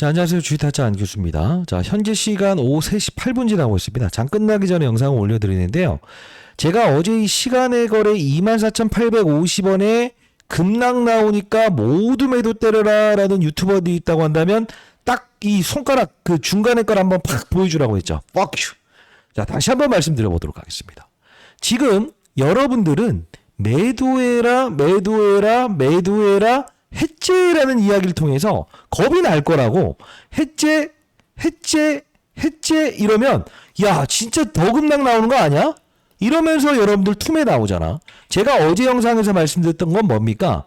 자, 안녕하세요. 주식타짜 안 교수입니다. 자, 현재 시간 오후 3시 8분 지나고 있습니다. 장 끝나기 전에 영상을 올려드리는데요. 제가 어제 이 시간의 거래 24,850원에 급락 나오니까 모두 매도 때려라 라는 유튜버들이 있다고 한다면 딱 이 손가락 그 중간에 걸 한번 팍 보여주라고 했죠. Fuck you. 자, 다시 한번 말씀드려보도록 하겠습니다. 지금 여러분들은 매도해라, 매도해라, 매도해라, 해제라는 이야기를 통해서 겁이 날 거라고 해제, 해제, 해제 이러면 야 진짜 더 급락 나오는 거 아니야? 이러면서 여러분들 툼에 나오잖아. 제가 어제 영상에서 말씀드렸던 건 뭡니까?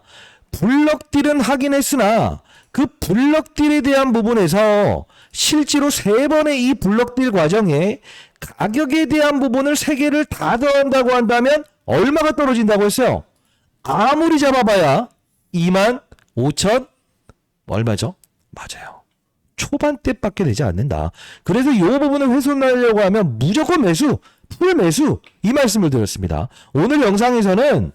블럭딜은 하긴 했으나 그 블럭딜에 대한 부분에서 실제로 세 번의 이 블럭딜 과정에 가격에 대한 부분을 세 개를 다 더한다고 한다면 얼마가 떨어진다고 했어요? 아무리 잡아봐야 2만 5천 얼마죠? 맞아요. 초반대밖에 되지 않는다. 그래서 이 부분을 훼손하려고 하면 무조건 매수, 풀 매수 이 말씀을 드렸습니다. 오늘 영상에서는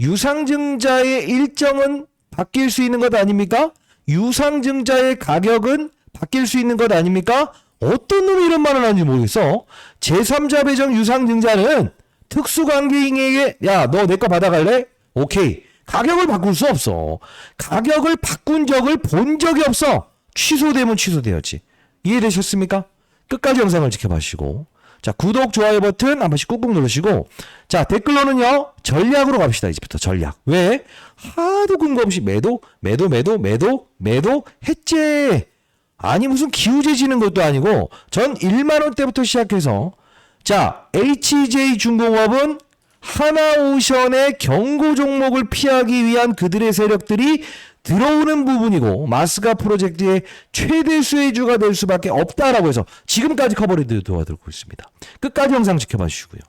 유상증자의 일정은 바뀔 수 있는 것 아닙니까? 유상증자의 가격은 바뀔 수 있는 것 아닙니까? 어떤 놈이 이런 말을 하는지 모르겠어. 제3자 배정 유상증자는 특수관계인에게 야 너 내 거 받아갈래? 오케이. 가격을 바꿀 수 없어. 가격을 바꾼 적을 본 적이 없어. 취소되면 취소되었지. 이해되셨습니까? 끝까지 영상을 지켜봐주시고 자 구독 좋아요 버튼 한 번씩 꾹꾹 누르시고 자 댓글로는요 전략으로 갑시다 이제부터 전략 왜 하도 근거 없이 매도 매도 매도 매도 매도 해제 아니 무슨 기우제 지는 것도 아니고 전 1만 원대부터 시작해서 자 HJ 중공업은 하나오션의 경고 종목을 피하기 위한 그들의 세력들이 들어오는 부분이고 마스가 프로젝트의 최대 수혜주가 될 수밖에 없다라고 해서 지금까지 커버리드 도와드리고 있습니다. 끝까지 영상 지켜봐 주시고요.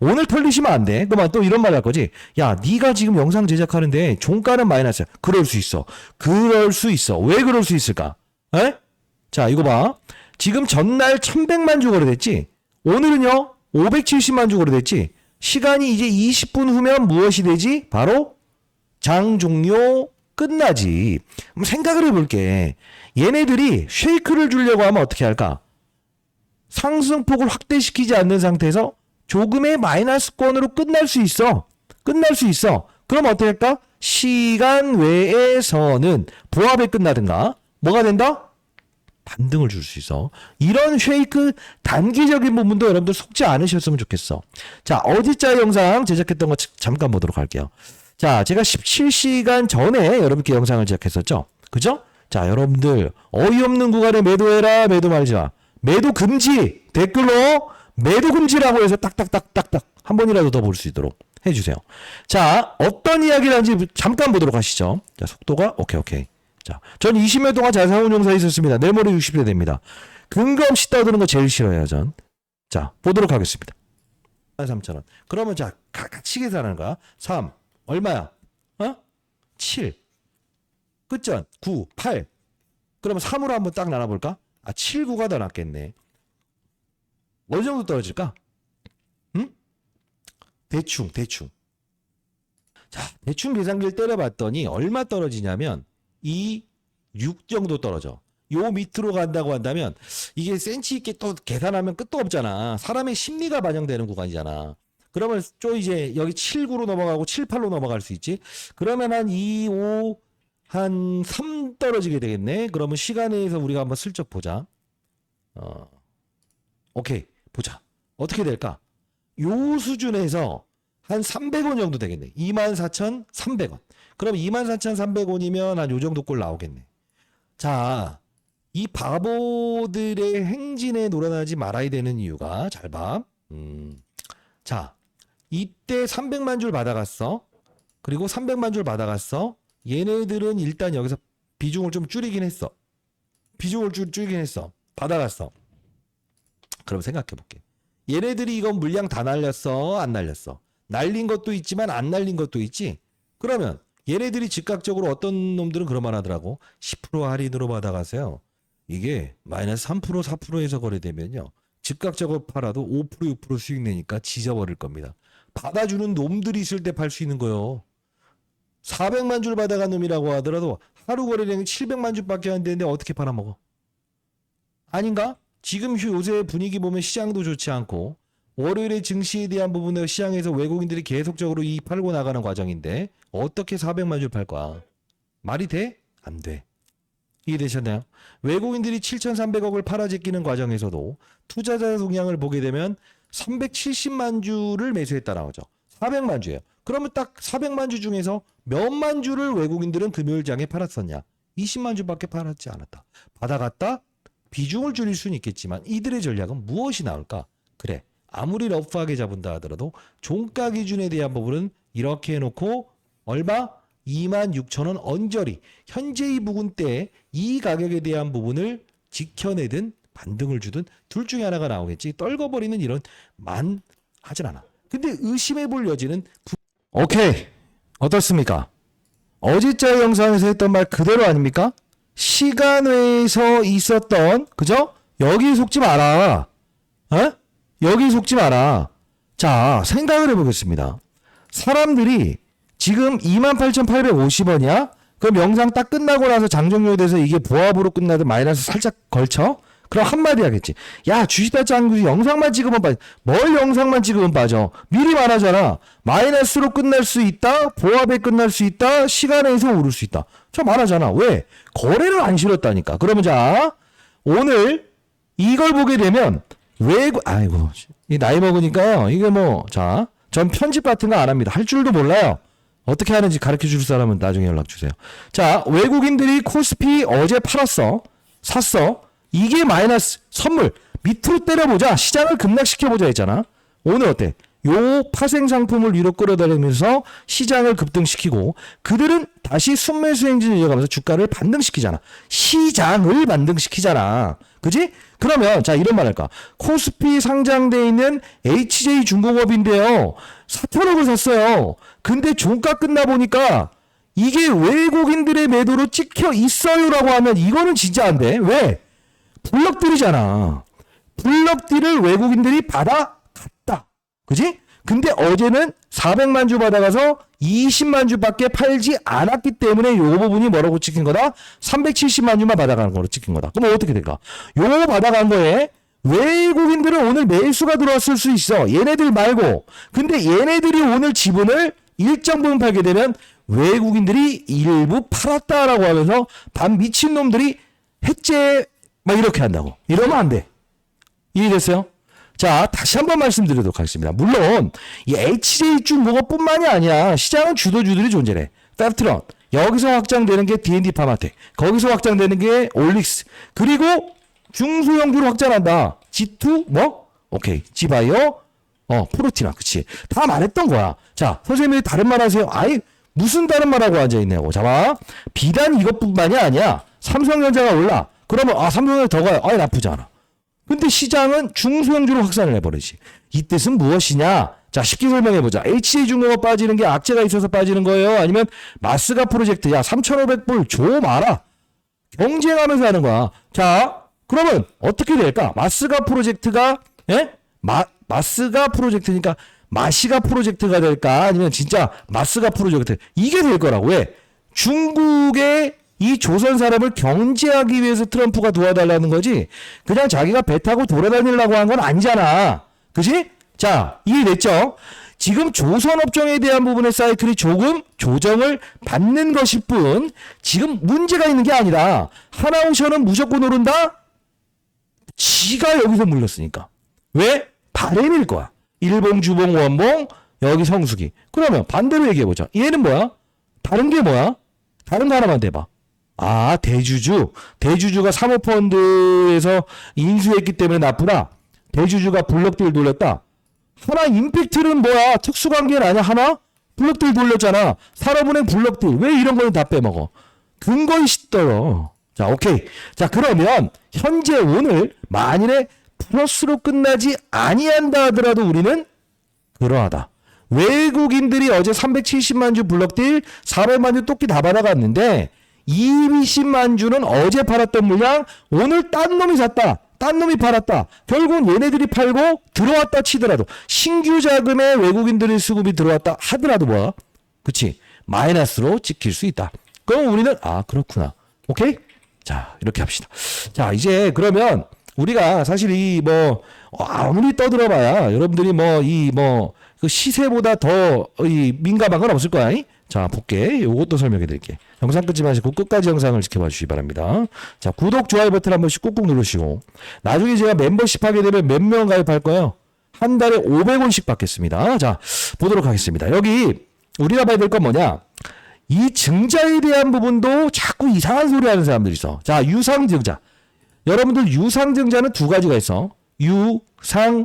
오늘 털리시면 안 돼. 그만 또 이런 말 할 거지. 야, 네가 지금 영상 제작하는데 종가는 마이너스야. 그럴 수 있어. 그럴 수 있어. 왜 그럴 수 있을까? 에? 자, 이거 봐. 지금 전날 1100만 주 거래 됐지? 오늘은요, 570만 주 거래 됐지? 시간이 이제 20분 후면 무엇이 되지? 바로 장 종료 끝나지. 생각을 해볼게. 얘네들이 쉐이크를 주려고 하면 어떻게 할까? 상승폭을 확대시키지 않는 상태에서 조금의 마이너스권으로 끝날 수 있어. 끝날 수 있어. 그럼 어떻게 할까? 시간 외에서는 보합에 끝나든가 뭐가 된다? 반등을 줄 수 있어. 이런 쉐이크 단기적인 부분도 여러분들 속지 않으셨으면 좋겠어. 자, 어디자 영상 제작했던 거 잠깐 보도록 할게요. 자, 제가 17시간 전에 여러분께 영상을 제작했었죠. 그죠? 자, 여러분들 어이없는 구간에 매도해라, 매도 마. 매도 금지 댓글로 매도 금지라고 해서 딱딱딱딱딱 한 번이라도 더 볼 수 있도록 해주세요. 자, 어떤 이야기를 하는지 잠깐 보도록 하시죠. 자, 속도가 오케이 오케이. 자, 전 20년 동안 자산운용사에 있었습니다. 내 머리 60대 됩니다. 없이 떠드는 거 제일 싫어요, 전. 자, 보도록 하겠습니다. 3,000원. 그러면 자, 가- 같이 계산하는 거야. 3. 얼마야? 어? 7. 끝전. 9, 8. 그러면 3으로 한번 딱 나눠볼까? 아, 7, 9가 더 낫겠네. 어느 정도 떨어질까? 응? 대충, 대충. 자, 대충 계산기를 때려봤더니 얼마 떨어지냐면 2, 6 정도 떨어져. 요 밑으로 간다고 한다면 이게 센치 있게 또 계산하면 끝도 없잖아. 사람의 심리가 반영되는 구간이잖아. 그러면 좀 이제 여기 7, 9로 넘어가고 7, 8로 넘어갈 수 있지. 그러면 한 2, 5, 한 3 떨어지게 되겠네. 그러면 시간에서 우리가 한번 슬쩍 보자. 어, 오케이. 보자. 어떻게 될까? 요 수준에서 한 300원 정도 되겠네. 24,300원. 그럼 24,300원이면 한 요 정도 꼴 나오겠네. 자, 이 바보들의 행진에 놀아나지 말아야 되는 이유가 잘 봐. 음. 자, 이때 300만 줄 받아갔어. 그리고 300만 줄 받아갔어. 얘네들은 일단 여기서 비중을 좀 줄이긴 했어. 비중을 줄, 줄이긴 했어. 받아갔어. 그럼 생각해 볼게. 얘네들이 이건 물량 다 날렸어? 안 날렸어? 날린 것도 있지만 안 날린 것도 있지? 그러면 얘네들이 즉각적으로 어떤 놈들은 말 하더라고. 10% 할인으로 받아가세요. 이게 마이너스 3% 4%에서 거래되면요. 즉각적으로 팔아도 5% 6% 수익 내니까 지져버릴 겁니다. 받아주는 놈들이 있을 때 팔 수 있는 거요. 400만 줄 받아간 놈이라고 하더라도 하루 거래량이 700만 줄밖에 안 되는데 어떻게 팔아먹어? 아닌가? 지금 휴- 요새 분위기 보면 시장도 좋지 않고 월요일에 증시에 대한 부분을 시장에서 외국인들이 계속적으로 이 팔고 나가는 과정인데 어떻게 400만 줄 팔 거야? 말이 돼? 안 돼. 이해되셨나요? 외국인들이 7,300억을 팔아제끼는 과정에서도 투자자 동향을 보게 되면 370만 주를 매수했다 나오죠. 400만 주예요. 그러면 딱 400만 주 중에서 몇만 주를 외국인들은 금요일장에 팔았었냐? 20만 주밖에 팔았지 않았다. 받아갔다 비중을 줄일 수는 있겠지만 이들의 전략은 무엇이 나올까? 그래. 아무리 러프하게 잡은다 하더라도 종가 기준에 대한 부분은 이렇게 해놓고 얼마? 2만 6천 원 언저리. 현재 이 부분 때이 가격에 대한 부분을 지켜내든 반등을 주든 둘 중에 하나가 나오겠지. 떨궈버리는 이런 만 하진 않아. 근데 의심해 볼 여지는 부... 오케이. 어떻습니까? 어제자 영상에서 했던 말 그대로 아닙니까? 시간 외에서 있었던 그죠? 여기 속지 마라. 어? 여기 속지 마라. 자, 생각을 해보겠습니다. 사람들이 지금 28,850원이야? 그럼 영상 딱 끝나고 나서 장종료돼서 이게 보합으로 끝나든 마이너스 살짝 걸쳐? 그럼 한마디 하겠지. 야, 주식다 짱구지 영상만 찍으면 빠져. 뭘 영상만 찍으면 빠져? 미리 말하잖아. 마이너스로 끝날 수 있다. 보합에 끝날 수 있다. 시간에서 오를 수 있다. 저 말하잖아. 왜? 거래를 안 실었다니까. 그러면 자, 오늘 이걸 보게 되면 외국 아이고 이 나이 먹으니까요 이게 뭐 자 전 편집 같은 거 안 합니다 할 줄도 몰라요 어떻게 하는지 가르쳐 줄 사람은 나중에 연락 주세요 자 외국인들이 코스피 어제 팔았어 샀어 이게 마이너스 선물 밑으로 때려보자 시장을 급락시켜보자 했잖아 오늘 어때 요 파생 상품을 위로 끌어다니면서 시장을 급등시키고 그들은 다시 순매수 행진을 이어가면서 주가를 반등시키잖아. 시장을 반등시키잖아. 그지? 그러면 자 이런 말 할까? 코스피 상장돼 있는 HJ 중공업인데요. 4천억을 샀어요. 근데 종가 끝나 보니까 이게 외국인들의 매도로 찍혀 있어요라고 하면 이거는 진짜 안 돼. 왜? 블럭들이잖아. 블럭들을 외국인들이 받아갔다. 그지? 근데 어제는 400만 주 받아가서 20만 주밖에 팔지 않았기 때문에 요 부분이 뭐라고 찍힌 거다? 370만 주만 받아가는 거로 찍힌 거다. 그럼 어떻게 될까? 요 받아간 거에 외국인들은 오늘 매수가 들어왔을 수 있어. 얘네들 말고. 근데 얘네들이 오늘 지분을 일정 부분 팔게 되면 외국인들이 일부 팔았다라고 하면서 반 미친 놈들이 해제 막 이렇게 한다고. 이러면 안 돼. 이해됐어요? 자, 다시 한번 말씀드리도록 하겠습니다. 물론, 이 HJ 중공업뿐만이 아니야. 시장은 주도주들이 존재해. 팹트론. 여기서 확장되는 게 D&D 파마텍. 거기서 확장되는 게 올릭스. 그리고 중소형주로 확장한다. G2? 뭐? 오케이. 지바이오? 어, 프로티나. 그치. 다 말했던 거야. 자, 선생님이 다른 말 하세요. 아이, 무슨 다른 말하고 앉아있냐고. 잡아. 비단 이것뿐만이 아니야. 삼성전자가 올라. 그러면, 아, 삼성전자 더 가요. 아이, 나쁘지 않아. 근데 시장은 중소형주로 확산을 해버리지. 이 뜻은 무엇이냐? 자, 쉽게 설명해보자. HJ중공업 빠지는 게 악재가 있어서 빠지는 거예요? 아니면 마스가 프로젝트, 야, 3,500불 줘 마라. 경쟁하면서 하는 거야. 자, 그러면 어떻게 될까? 마스가 프로젝트가, 예? 마, 마스가 프로젝트니까 마시가 프로젝트가 될까? 아니면 진짜 마스가 프로젝트. 이게 될 거라고. 왜? 중국의 이 조선 사람을 경제하기 위해서 트럼프가 도와달라는 거지. 그냥 자기가 배 타고 돌아다니려고 한 건 아니잖아. 그지? 자, 이해됐죠? 지금 조선 업종에 대한 부분의 사이클이 조금 조정을 받는 것일 뿐, 지금 문제가 있는 게 아니라, 하나오션은 무조건 오른다? 지가 여기서 물렸으니까. 왜? 바램일 거야. 일봉, 주봉, 원봉, 여기 성수기. 그러면 반대로 얘기해보자. 얘는 뭐야? 다른 게 뭐야? 다른 거 하나만 대봐. 아, 대주주. 대주주가 사모펀드에서 인수했기 때문에 나쁘다. 대주주가 블록들 돌렸다. 하나 임팩트는 뭐야? 특수관계는 아니야? 하나? 블록들 돌렸잖아. 산업은행 블록들. 왜 이런 거는 다 빼먹어? 근거이 시떨어. 자, 오케이. 자, 그러면 현재 오늘 만일에 플러스로 끝나지 아니한다 하더라도 우리는 그러하다. 외국인들이 어제 370만 주 블럭딜 400만 주 똑기 다 받아갔는데 220만 주는 어제 팔았던 물량 오늘 딴 놈이 샀다. 딴 놈이 팔았다. 결국은 얘네들이 팔고 들어왔다 치더라도 신규 자금에 외국인들의 수급이 들어왔다 하더라도 뭐야? 그치? 마이너스로 찍힐 수 있다. 그럼 우리는 아 그렇구나. 오케이? 자 이렇게 합시다. 자 이제 그러면 우리가 사실 이 뭐 아무리 떠들어봐야 여러분들이 뭐 이 뭐 그 시세보다 더 이 민감한 건 없을 거야. 이? 자 볼게. 요것도 설명해 드릴게. 영상 끊지 마시고 끝까지 영상을 지켜봐 주시기 바랍니다. 자 구독 좋아요 버튼 한 번씩 꾹꾹 누르시고 나중에 제가 멤버십 하게 되면 몇 명 가입할 거예요? 한 달에 500원씩 받겠습니다. 자 보도록 하겠습니다. 여기 우리가 봐야 될 건 뭐냐? 이 증자에 대한 부분도 자꾸 이상한 소리 하는 사람들이 있어. 자, 유상 증자. 여러분들 유상증자는 두 가지가 있어. 유상증자.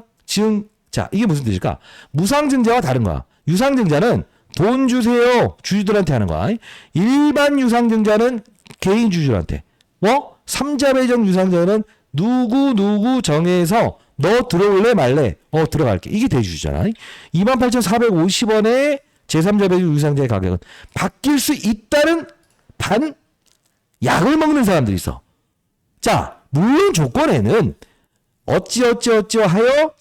이게 무슨 뜻일까? 무상증자와 다른 거야. 유상증자는 돈 주세요. 주주들한테 하는 거야. 일반 유상증자는 개인 주주들한테. 뭐? 삼자 배정 유상증자는 누구 누구 정해서 너 들어올래 말래? 어 들어갈게. 이게 대주주잖아. 28,450원에 제3자 배정 유상자의 가격은 바뀔 수 있다는 반 약을 먹는 사람들이 있어. 자, 물론 조건에는 어찌어찌 어찌 하여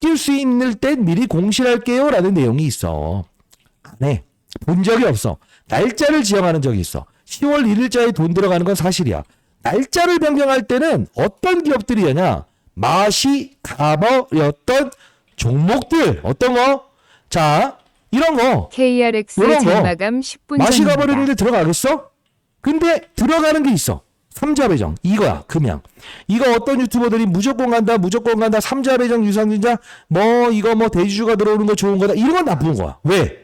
바뀔 수 있는 땐 미리 공시할게요 라는 내용이 있어. 안 해. 본 적이 없어. 날짜를 지정하는 적이 있어. 10월 1일자에 돈 들어가는 건 사실이야. 날짜를 변경할 때는 어떤 기업들이 하냐? 맛이 가버렸던 종목들. 어떤 거? 자, 이런 거. KRX 이런 거. 장마감 10분 맛이. 가버리는데 들어가겠어? 근데 들어가는 게 있어. 삼자 배정 이거야 금양. 이거 어떤 유튜버들이 무조건 간다 무조건 간다 삼자 배정 유상증자 뭐 이거 뭐 대주주가 들어오는 거 좋은 거다 이런 건 나쁜 거야. 왜?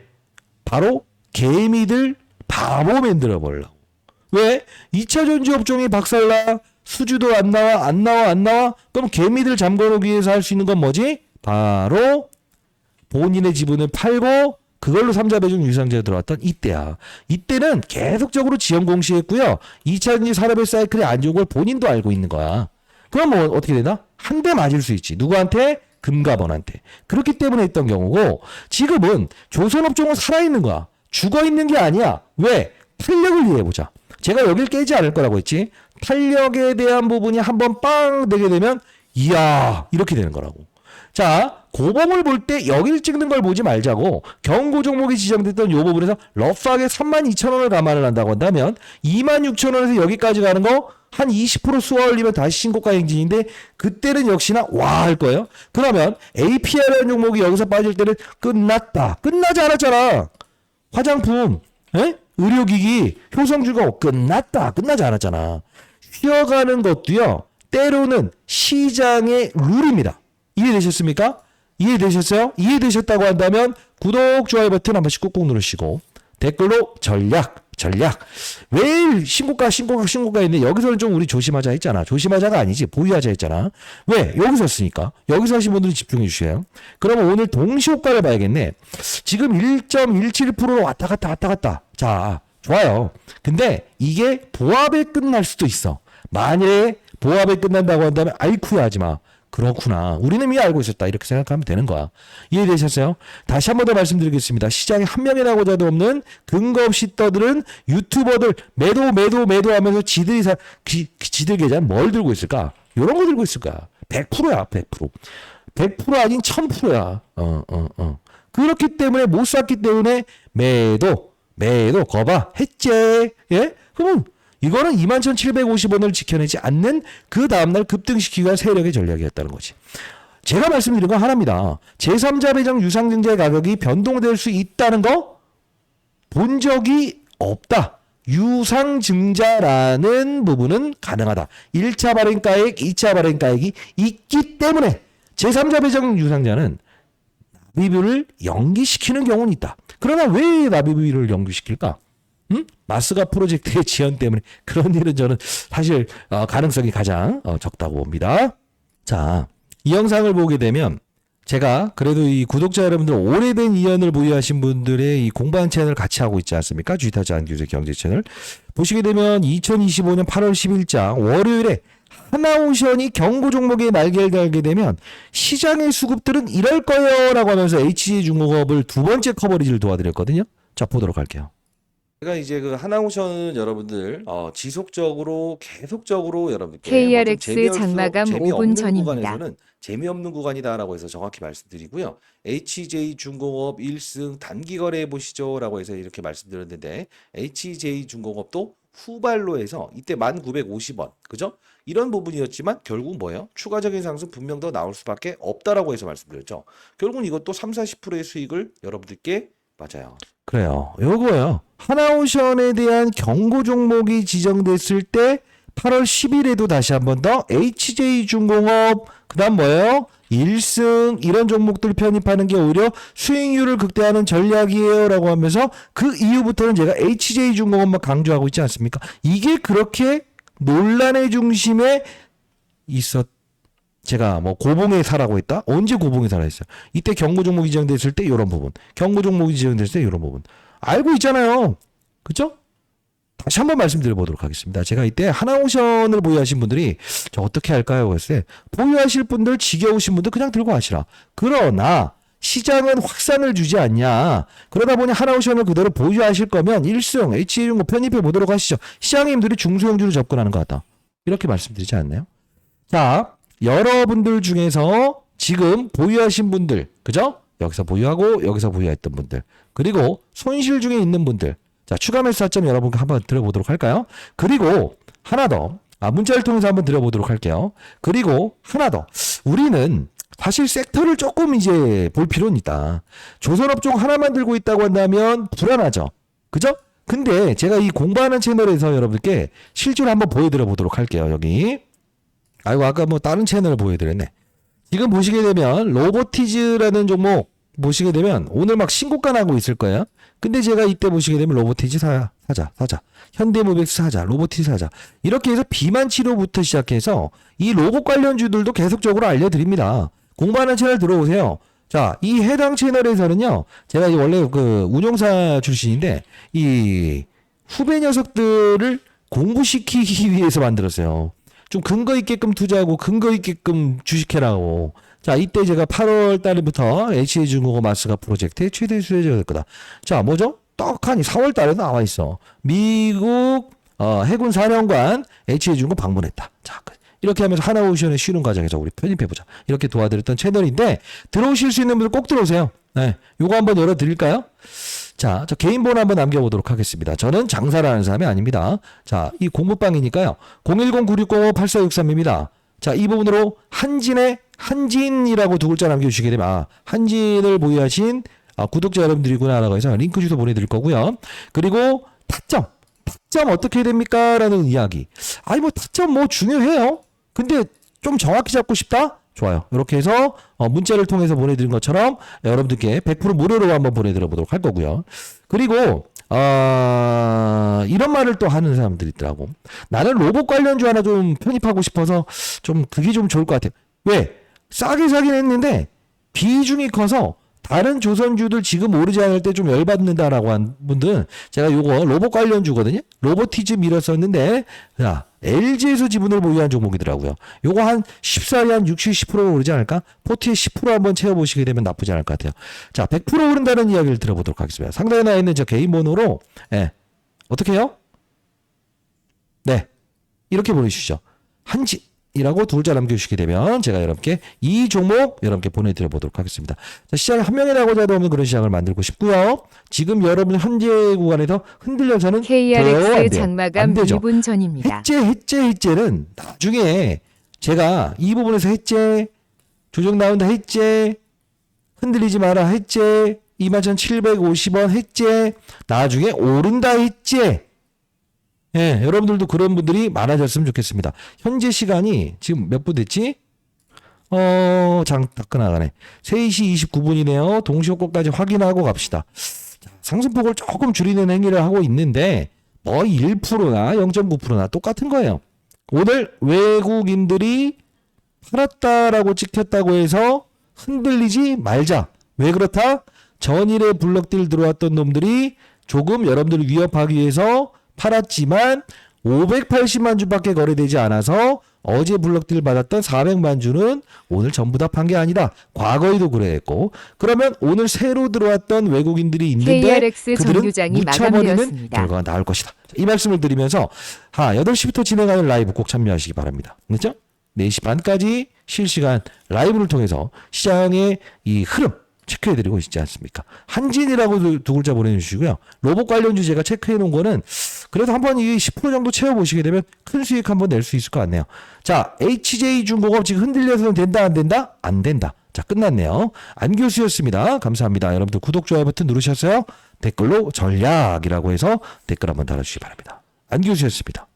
바로 개미들 바보 만들어 버리려고. 왜? 2차 전지 업종이 박살나 수주도 안 나와 안 나와 안 나와. 그럼 개미들 잠궈놓기 위해서 할 수 있는 건 뭐지? 바로 본인의 지분을 팔고 그걸로 삼자 배정 유상자가 들어왔던 이때야. 이때는 계속적으로 지연 공시했고요. 2차 전지 산업의 사이클이 안 좋은 걸 본인도 알고 있는 거야. 그럼 뭐 어떻게 되나? 한 대 맞을 수 있지. 누구한테? 금가번한테. 그렇기 때문에 했던 경우고 지금은 조선업종은 살아있는 거야. 죽어있는 게 아니야. 왜? 탄력을 이해해보자. 제가 여길 깨지 않을 거라고 했지. 탄력에 대한 부분이 한번 빵 되게 되면 이야 이렇게 되는 거라고. 자, 고봉을 볼 때 여기를 찍는 걸 보지 말자고 경고 종목이 지정됐던 요 부분에서 러프하게 32,000원을 감안을 한다고 한다면 26,000원에서 여기까지 가는 거 한 20% 쏘아 올리면 다시 신고가 행진인데 그때는 역시나 와 할 거예요. 그러면 APR이라는 종목이 여기서 빠질 때는 끝났다. 끝나지 않았잖아. 화장품, 에? 의료기기, 효성주가 끝났다. 끝나지 않았잖아. 쉬어가는 것도요. 때로는 시장의 룰입니다. 이해되셨습니까? 이해되셨어요? 이해되셨다고 한다면 구독, 좋아요 버튼 한 번씩 꾹꾹 누르시고 댓글로 전략, 전략. 왜 신고가, 신고가, 신고가 있는데 여기서는 좀 우리 조심하자 했잖아. 조심하자가 아니지. 보유하자 했잖아. 왜? 여기서 했으니까. 여기서 하신 분들은 집중해 주세요. 그러면 오늘 동시 효과를 봐야겠네. 지금 1.17%로 왔다 갔다 왔다 갔다. 자, 좋아요. 근데 이게 보합에 끝날 수도 있어. 만약에 보합에 끝난다고 한다면 아이쿠야 하지 마. 그렇구나. 우리는 이미 알고 있었다. 이렇게 생각하면 되는 거야. 이해되셨어요? 다시 한 번 더 말씀드리겠습니다. 시장에 한 명이나 고자도 없는 근거 없이 떠드는 유튜버들 매도 매도 매도 하면서 지들이 사, 기, 지들 계좌는 뭘 들고 있을까? 요런 거 들고 있을 거야. 100%야, 100%. 100% 아닌 1000%야. 어, 어, 어. 그렇기 때문에 못 샀기 때문에 매도, 매도, 거봐, 했지. 예? 그러면 이거는 21,750원을 지켜내지 않는 그 다음날 급등시키기 위한 세력의 전략이었다는 거지. 제가 말씀드린 건 하나입니다. 제3자 배정 유상증자의 가격이 변동될 수 있다는 거 본 적이 없다. 유상증자라는 부분은 가능하다. 1차 발행가액, 2차 발행가액이 있기 때문에 제3자 배정 유상자는 납입을 연기시키는 경우는 있다. 그러나 왜 납입을 연기시킬까? 음? 마스가 프로젝트의 지연 때문에 그런 일은 저는 사실 어, 가능성이 가장 어, 적다고 봅니다. 자, 이 영상을 보게 되면 제가 그래도 이 구독자 여러분들 오래된 인연을 보유하신 분들의 이 공부한 채널 같이 하고 있지 않습니까? 주이타자 안규의 경제 채널 보시게 되면 2025년 8월 10일자 월요일에 하나오션이 경고 종목에 날개를 달게 되면 시장의 수급들은 이럴 거예요 라고 하면서 HG 중공업을 두 번째 커버리지를 도와드렸거든요. 자 보도록 할게요. 제가 이제 그 하나오션은 여러분들 어, 지속적으로 계속적으로 여러분께 KRX 장마감 재미없는 5분 전입니다. 구간에서는 재미없는 구간이다라고 해서 정확히 말씀드리고요. HJ 중공업 1승 단기 거래해 보시죠라고 해서 이렇게 말씀드렸는데 HJ 중공업도 후발로 해서 이때 1950원 그죠? 이런 부분이었지만 결국 뭐예요? 추가적인 상승 분명 더 나올 수밖에 없다라고 해서 말씀드렸죠. 결국은 이것도 3, 40%의 수익을 여러분들께 맞아요. 그래요. 요거요. 하나오션에 대한 경고 종목이 지정됐을 때 8월 10일에도 다시 한 번 더 HJ중공업 그다음 뭐예요? 1승 이런 종목들 편입하는 게 오히려 수익률을 극대화하는 전략이에요라고 하면서 그 이후부터는 제가 HJ중공업만 강조하고 있지 않습니까? 이게 그렇게 논란의 중심에 있었 제가 뭐 고봉에 살아고 했다? 언제 고봉에 살아 있어요? 이때 경고 종목이 지정됐을 때 이런 부분, 경고 종목이 지정됐을 때 이런 부분 알고 있잖아요. 그죠? 다시 한번 말씀드려보도록 하겠습니다. 제가 이때 하나오션을 보유하신 분들이 저 어떻게 할까요? 했을 때 보유하실 분들 지겨우신 분들 그냥 들고 가시라. 그러나 시장은 확산을 주지 않냐. 그러다 보니 하나오션을 그대로 보유하실 거면 1승 HA 중고 편입해 보도록 하시죠. 시장님들이 중소형주로 접근하는 것 같다. 이렇게 말씀드리지 않나요? 자, 여러분들 중에서 지금 보유하신 분들, 그죠? 여기서 보유하고 여기서 보유했던 분들, 그리고 손실 중에 있는 분들, 자, 추가 매수 타점 여러분과 한번 들어보도록 할까요? 그리고 하나 더, 아, 문자를 통해서 한번 들어보도록 할게요. 그리고 하나 더, 우리는 사실 섹터를 조금 이제 볼 필요는 있다. 조선업종 하나만 들고 있다고 한다면 불안하죠. 그죠? 근데 제가 이 공부하는 채널에서 여러분께 실제로 한번 보여드려 보도록 할게요. 여기. 아이고 아까 뭐 다른 채널을 보여드렸네. 지금 보시게 되면 로보티즈라는 종목 보시게 되면 오늘 막 신고가 나고 있을 거예요. 근데 제가 이때 보시게 되면 로보티즈 사, 사자 사자 현대모백스 사자 로보티즈 사자 이렇게 해서 비만 치료부터 시작해서 이 로봇 관련주들도 계속적으로 알려드립니다. 공부하는 채널 들어오세요. 자, 이 해당 채널에서는요, 제가 이 원래 그 운용사 출신인데, 이 후배 녀석들을 공부시키기 위해서 만들었어요. 좀 근거 있게끔 투자하고 근거 있게끔 주식해라고. 자, 이때 제가 8월 달부터 HA중국어 마스가 프로젝트의 최대 수혜자가 될 거다. 자, 뭐죠? 떡하니 4월 달에 나와 있어. 미국 어, 해군 사령관 HA중국 방문했다. 자, 그- 이렇게 하면서 하나오션의 쉬는 과정에서 우리 편입해보자. 이렇게 도와드렸던 채널인데 들어오실 수 있는 분들 꼭 들어오세요. 네, 요거 한번 열어드릴까요? 자, 저 개인 번호 한번 남겨보도록 하겠습니다. 저는 장사를 하는 사람이 아닙니다. 자, 이 공부방이니까요. 010-9605-8463입니다. 자, 이 부분으로 한진의 한진이라고 두 글자 남겨주시게 되면, 아, 한진을 보유하신 아, 구독자 여러분들이구나라고 해서 링크 주소 보내드릴 거고요. 그리고 타점. 타점 어떻게 됩니까? 라는 이야기. 아니, 뭐, 타점 뭐 중요해요. 근데 좀 정확히 잡고 싶다? 좋아요. 이렇게 해서 어, 문자를 통해서 보내드린 것처럼 여러분들께 100% 무료로 한번 보내드려 보도록 할 거고요. 그리고 어, 이런 말을 또 하는 사람들이 있더라고. 나는 로봇 관련주 하나 좀 편입하고 싶어서 좀 그게 좀 좋을 것 같아. 왜? 싸게 사긴 했는데 비중이 커서 다른 조선주들 지금 오르지 않을 때 좀 열받는다라고 한 분들은 제가 요거 로봇 관련주거든요. 로보티즈 밀었었는데 자 LG에서 지분을 보유한 종목이더라고요. 요거 한 14에 한 60, 10% 오르지 않을까? 포트에 10% 한번 채워보시게 되면 나쁘지 않을 것 같아요. 자, 100% 오른다는 이야기를 들어보도록 하겠습니다. 상단에 나와 있는 저 개인 번호로 예, 어떻게 해요? 네, 이렇게 보내주시죠. 한지 이라고 두 글자 남겨주시게 되면 제가 여러분께 이 종목 여러분께 보내드려 보도록 하겠습니다. 자, 시장에 한 명이 나고자도 없는 그런 시장을 만들고 싶고요. 지금 여러분 현재 구간에서 흔들려서는 KRX? 장마감 안 되죠. 2분 전입니다. 해제 해제 해제는 나중에 제가 이 부분에서 해제 조정 나온다 해제 흔들리지 마라 해제 21,750원 해제 나중에 오른다 해제 예, 여러분들도 그런 분들이 많아졌으면 좋겠습니다. 현재 시간이 지금 몇 분 됐지? 어, 장, 다 끝나가네. 3시 29분이네요. 동시효과까지 확인하고 갑시다. 자, 상승폭을 조금 줄이는 행위를 하고 있는데, 뭐 1%나 0.9%나 똑같은 거예요. 오늘 외국인들이 팔았다라고 찍혔다고 해서 흔들리지 말자. 왜 그렇다? 전일에 블럭딜 들어왔던 놈들이 조금 여러분들을 위협하기 위해서 팔았지만 580만 주밖에 거래되지 않아서 어제 블럭딜 받았던 400만 주는 오늘 전부 다 판 게 아니다. 과거에도 그랬고 그러면 오늘 새로 들어왔던 외국인들이 있는데 그들은 묻혀버리는. 결과가 나올 것이다. 이 말씀을 드리면서 하 8시부터 진행하는 라이브 꼭 참여하시기 바랍니다. 그렇죠? 4시 반까지 실시간 라이브를 통해서 시장의 이 흐름 체크해드리고 있지 않습니까? 한진이라고 두, 두 글자 보내주시고요. 로봇 관련주 제가 체크해놓은 거는 그래도 한번 이 10% 정도 채워보시게 되면 큰 수익 한번 낼 수 있을 것 같네요. 자, HJ중공업 지금 흔들려서는 된다, 안 된다? 안 된다. 자, 끝났네요. 안 교수였습니다. 감사합니다. 여러분들 구독, 좋아요 버튼 누르셨어요? 댓글로 전략이라고 해서 댓글 한번 달아주시기 바랍니다. 안 교수였습니다.